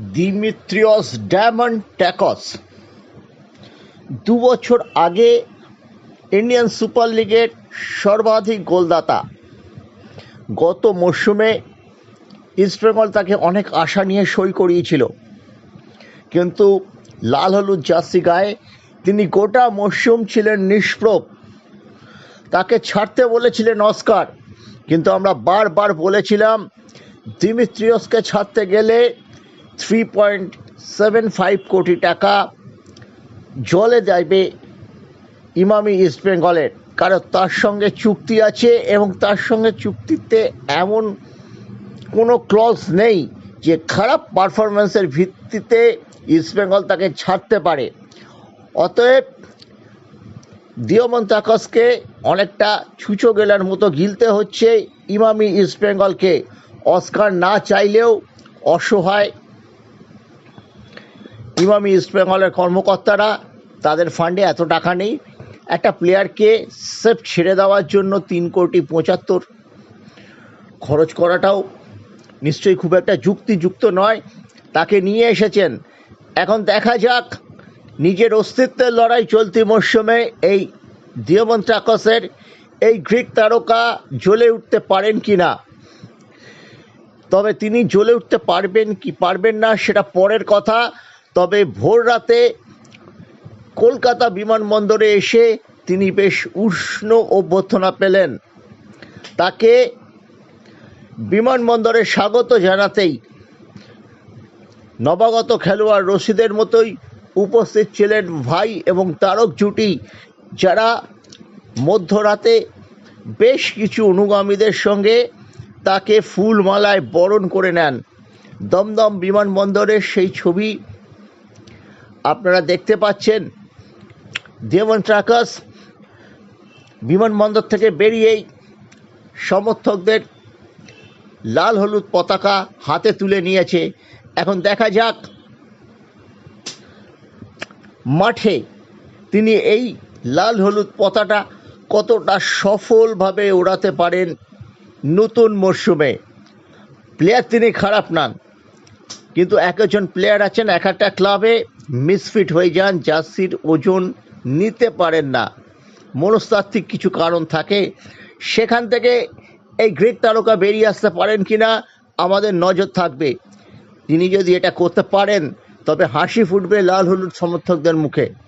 Dimitrios diamond tax দু বছর আগে ইন্ডিয়ান সুপার লিগের সর্বাধিক গোলদাতা। গত মরশুমে ইস্টবেঙ্গল তাকে অনেক আশা নিয়ে সই করিয়েছিল। কিন্তু লাল হলুদ জার্সি গায়ে তিনি গোটা মরশুম ছিলেন নিষ্প্রভ। তাকে ছাড়তে বলেছিলেন অস্কার। কিন্তু আমরা বারবার বলেছিলাম দিমিত্রিয়সকে ছাড়তে গেলে থ্রি পয়েন্ট সেভেন ফাইভ কোটি টাকা জলে যাইবে ইমামি ইস্ট বেঙ্গলের কারণ তার সঙ্গে চুক্তি আছে এবং তার সঙ্গে চুক্তিতে এমন কোনো ক্লজ নেই যে খারাপ পারফরমেন্সের ভিত্তিতে ইস্টবেঙ্গল তাকে ছাড়তে পারে। অতএব দিয়মন তাকসকে অনেকটা ছুঁচো গেলার মতো গিলতে হচ্ছে ইমামি ইস্টবেঙ্গলকে অস্কার না চাইলেও অসহায় ইমামি ইস্টবেঙ্গলের কর্মকর্তারা, তাদের ফান্ডে এত টাকা নেই। একটা প্লেয়ারকে সেফ ছেড়ে দেওয়ার জন্য তিন কোটি পঁচাত্তর খরচ করাটাও নিশ্চয়ই খুব একটা যুক্তিযুক্ত নয়। তাকে নিয়ে এসেছেন। এখন দেখা যাক, নিজের অস্তিত্বের লড়াই চলতি মরশুমে এই দিয়মন ট্রাকসের এই গ্রিক তারকা জ্বলে উঠতে পারেন কি না তবে তিনি জ্বলে উঠতে পারবেন কি, পারবেন না, সেটা পরের কথা। তবে ভোর রাতে কলকাতা বিমানবন্দরে এসে তিনি বেশ উষ্ণ অভ্যর্থনা পেলেন। তাকে বিমানবন্দরে স্বাগত জানাতেই নবাগত খেলোয়াড় রশিদের মতোই উপস্থিত ছিলেন ভাই এবং তারক জুটি, যারা মধ্যরাতে বেশ কিছু অনুগামীদের সঙ্গে তাকে ফুলমালায় বরণ করে নেন। দমদম বিমানবন্দরের সেই ছবি আপনারা দেখতে পাচ্ছেন দেবন ট্রাকাস বিমানবন্দর থেকে বেরিয়েই সমর্থকদের লাল হলুদ পতাকা হাতে তুলে নিয়েছে। এখন দেখা যাক মাঠে তিনি এই লাল হলুদ পতাকা কতটা সফলভাবে ওড়াতে পারেন নতুন মরশুমে। প্লেয়ার তিনি খারাপ নান, কিন্তু একজন প্লেয়ার আছেন এক একটা ক্লাবে। মিসফিট হয়ে যান, জার্সির ওজন নিতে পারেন না। মনস্তাত্ত্বিক কিছু কারণ থাকে। সেখান থেকে এই গ্রেট তারকা বেরিয়ে আসতে পারেন কি না আমাদের নজর থাকবে। তিনি যদি এটা করতে পারেন, তবে হাসি ফুটবে লাল হলুদ সমর্থকদের মুখে।